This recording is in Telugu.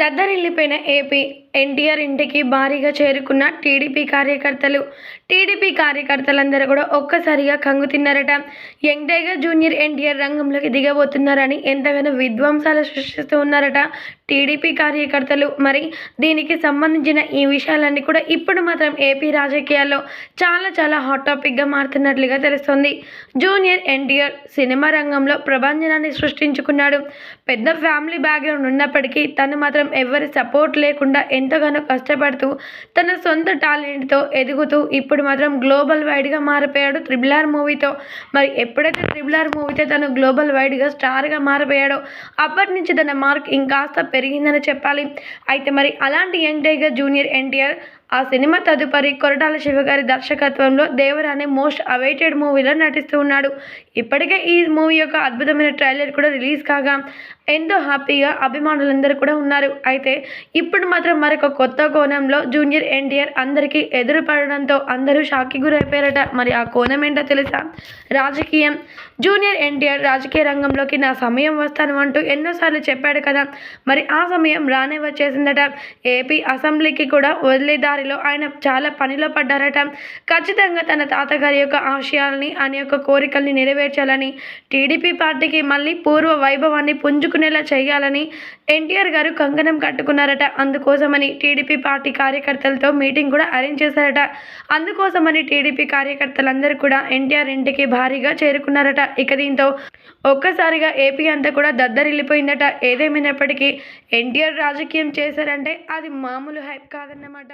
దద్దరిల్లిపోయిన ఏపీ ఎన్టీఆర్ ఇంటికి భారీగా చేరుకున్న టీడీపీ కార్యకర్తలు. టీడీపీ కార్యకర్తలందరూ కూడా ఒక్కసారిగా కంగు తిన్నారట. యంగ్ టైగర్ జూనియర్ ఎన్టీఆర్ రంగంలోకి దిగబోతున్నారని ఎంతగానో విధ్వంసాలు సృష్టిస్తూ ఉన్నారట. టీడీపీ కార్యకర్తలు. మరి దీనికి సంబంధించిన ఈ విషయాలన్నీ కూడా ఇప్పుడు మాత్రం ఏపీ రాజకీయాల్లో చాలా చాలా హాట్ టాపిక్గా మారుతున్నట్లుగా తెలుస్తుంది. జూనియర్ ఎన్టీఆర్ సినిమా రంగంలో ప్రభంజనాన్ని సృష్టించుకున్నాడు. పెద్ద ఫ్యామిలీ బ్యాక్గ్రౌండ్ ఉన్నప్పటికీ తను మాత్రం ఎవరి సపోర్ట్ లేకుండా ఎంతగానో కష్టపడుతూ తన సొంత టాలెంట్తో ఎదుగుతూ ఇప్పుడు మాత్రం గ్లోబల్ వైడ్గా మారిపోయాడు త్రిబుల్ ఆర్ మూవీతో మరి ఎప్పుడైతే త్రిబుల్ ఆర్ మూవీతో తను గ్లోబల్ వైడ్గా స్టార్గా మారిపోయాడో అప్పటి నుంచి తన మార్క్ ఇంకాస్త పెరిగిందని చెప్పాలి. అయితే మరి అలాంటి యంగ్ టైగర్ జూనియర్ ఎన్టీఆర్ ఆ సినిమా తదుపరి కొరటాల శివగారి దర్శకత్వంలో దేవర అనే మోస్ట్ అవైటెడ్ మూవీలో నటిస్తూ ఉన్నాడు. ఇప్పటికే ఈ మూవీ యొక్క అద్భుతమైన ట్రైలర్ కూడా రిలీజ్ కాగా ఎంతో హ్యాపీగా అభిమానులందరూ కూడా ఉన్నారు. అయితే ఇప్పుడు మాత్రం మరొక కొత్త కోణంలో జూనియర్ ఎన్టీఆర్ అందరికీ ఎదురుపడడంతో అందరూ షాక్కి గురైపోయారట. మరి ఆ కోణం ఏంటో తెలుసా? రాజకీయం. జూనియర్ ఎన్టీఆర్ రాజకీయ రంగంలోకి నా సమయం వస్తాను అంటూ ఎన్నోసార్లు చెప్పాడు కదా. మరి ఆ సమయం రానే వచ్చేసిందట. ఏపీ అసెంబ్లీకి కూడా వదిలే దారిలో ఆయన చాలా పనిలో పడ్డారట. ఖచ్చితంగా తన తాతగారి యొక్క ఆశయాల్ని ఆయన యొక్క కోరికల్ని నెరవేర్చాలని టీడీపీ పార్టీకి మళ్ళీ పూర్వ వైభవాన్ని పుంజుకునేలా చేయాలని ఎన్టీఆర్ గారు కంకణం కట్టుకున్నారట. అందుకోసమని టీడీపీ పార్టీ కార్యకర్తలతో మీటింగ్ కూడా అరేంజ్ చేశారట. అందుకోసమని టీడీపీ కార్యకర్తలందరూ కూడా ఎన్టీఆర్ ఇంటికి భారీగా చేరుకున్నారట. ఇక దీంతో ఒక్కసారిగా ఏపీ అంతా కూడా దద్దరిల్లిపోయిందట. ఏదేమైనప్పటికీ ఎన్టీఆర్ రాజకీయం చేశారంటే అది మామూలు హైప్ కాదన్నమాట.